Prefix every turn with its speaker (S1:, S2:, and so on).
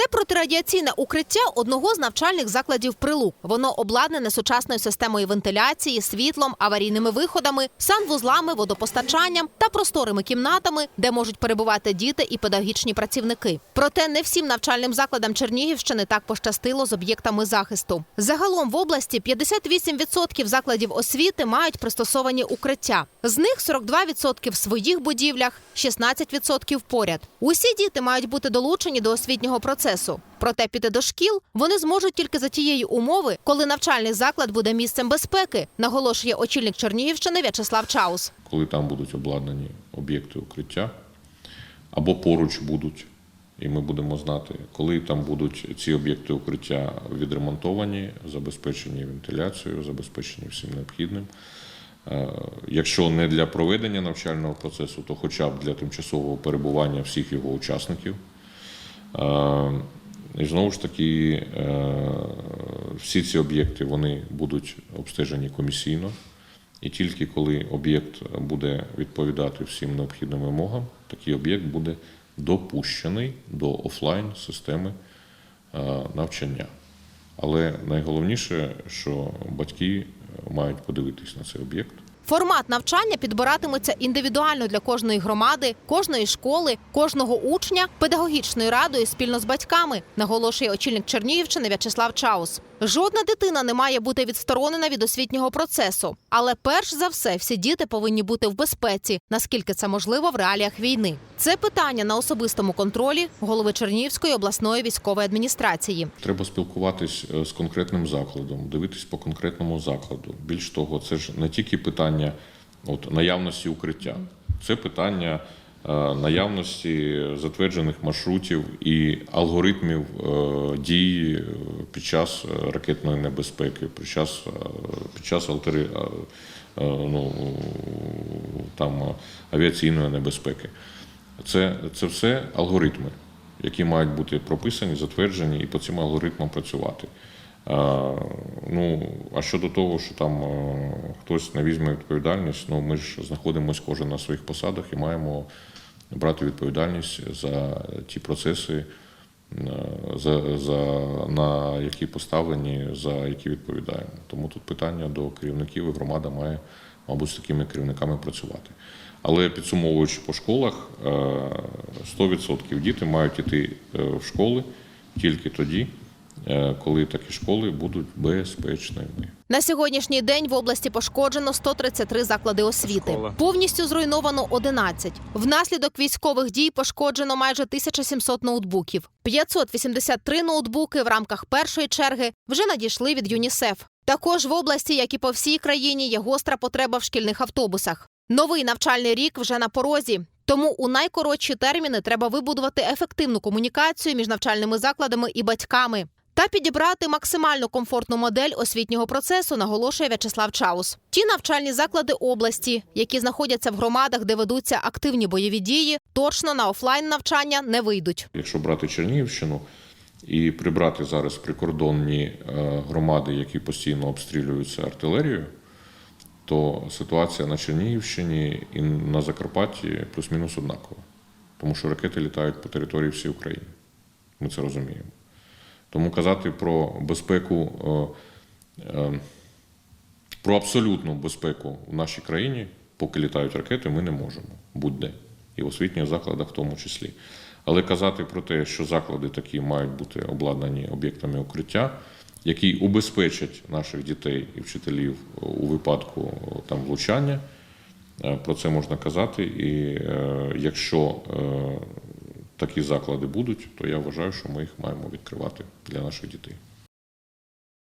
S1: Це протирадіаційне укриття одного з навчальних закладів прилук. Воно обладнане сучасною системою вентиляції, світлом, аварійними виходами, санвузлами, водопостачанням та просторими кімнатами, де можуть перебувати діти і педагогічні працівники. Проте не всім навчальним закладам Чернігівщини так пощастило з об'єктами захисту. Загалом в області 58% закладів освіти мають пристосовані укриття. З них 42% в своїх будівлях, 16% поряд. Усі діти мають бути долучені до освітнього процесу. Проте піти до шкіл вони зможуть тільки за тієї умови, коли навчальний заклад буде місцем безпеки, наголошує очільник Чернігівщини В'ячеслав Чаус.
S2: коли там будуть обладнані об'єкти укриття, або поруч будуть, і ми будемо знати, коли там будуть ці об'єкти укриття відремонтовані, забезпечені вентиляцією, забезпечені всім необхідним. Е, Якщо не для проведення навчального процесу, то хоча б для тимчасового перебування всіх його учасників. Е, І знову ж таки, е, всі ці об'єкти вони будуть обстежені комісійно. І тільки коли об'єкт буде відповідати всім необхідним вимогам, такий об'єкт буде допущений до офлайн системи е, навчання. Але найголовніше, що батьки мають подивитись на цей об'єкт.
S1: Формат навчання підбиратиметься індивідуально для кожної громади, кожної школи, кожного учня, педагогічною радою спільно з батьками, наголошує очільник Чернігівщини В'ячеслав Чаус. Жодна дитина не має бути відсторонена від освітнього процесу. Але перш за все, всі діти повинні бути в безпеці, наскільки це можливо в реаліях війни. Це питання на особистому контролі голови Чернігівської обласної військової адміністрації.
S2: Треба спілкуватись е, з конкретним закладом, дивитись по конкретному закладу. Більш того, це ж не тільки питання от, наявності укриття, це питання е, наявності затверджених маршрутів і алгоритмів е, дій е, під час ракетної небезпеки, під час, під час алтери, ну, там, авіаційної небезпеки. Це, це все алгоритми, які мають бути прописані, затверджені і по цим алгоритмам працювати. Ну, а щодо того, що там е, хтось не візьме відповідальність, ну ми ж знаходимося кожен на своїх посадах і маємо брати відповідальність за ті процеси, е, за, за, на які поставлені, за які відповідаємо. Тому тут питання до керівників і громада має, мабуть, з такими керівниками працювати. Але підсумовуючи по школах, е, 100% діти мають іти е, в школи тільки тоді, е, коли такі школи будуть безпечними.
S1: На сьогоднішній день в області пошкоджено 133 заклади освіти.
S3: Школа.
S1: Повністю зруйновано 11. Внаслідок військових дій пошкоджено майже 1700 ноутбуків. 583 ноутбуки в рамках першої черги вже надійшли від ЮНІСЕФ. Також в області, як і по всій країні, є гостра потреба в шкільних автобусах. Новий навчальний рік вже на порозі. Тому у найкоротші терміни треба вибудувати ефективну комунікацію між навчальними закладами і батьками та підібрати максимально комфортну модель освітнього процесу, наголошує В'ячеслав Чаус. Ті навчальні заклади області, які знаходяться в громадах, де ведуться активні бойові дії, точно на офлайн навчання не вийдуть.
S2: Якщо брати Чернігівщину і прибрати зараз прикордонні е, громади, які постійно обстрілюються артилерією, то ситуація на Чернігівщині і на Закарпатті плюс-мінус однакова. Тому що ракети літають по території всієї України. Ми це розуміємо. Тому казати про безпеку, е, е, про абсолютну безпеку в нашій країні, поки літають ракети, ми не можемо будь-де. І в освітніх закладах в тому числі. Але казати про те, що заклади такі мають бути обладнані об'єктами укриття, які убезпечать наших дітей і вчителів у випадку е, там влучання, е, про це можна казати. І е, якщо е, такі заклади будуть, то я вважаю, що ми їх маємо відкривати для наших дітей.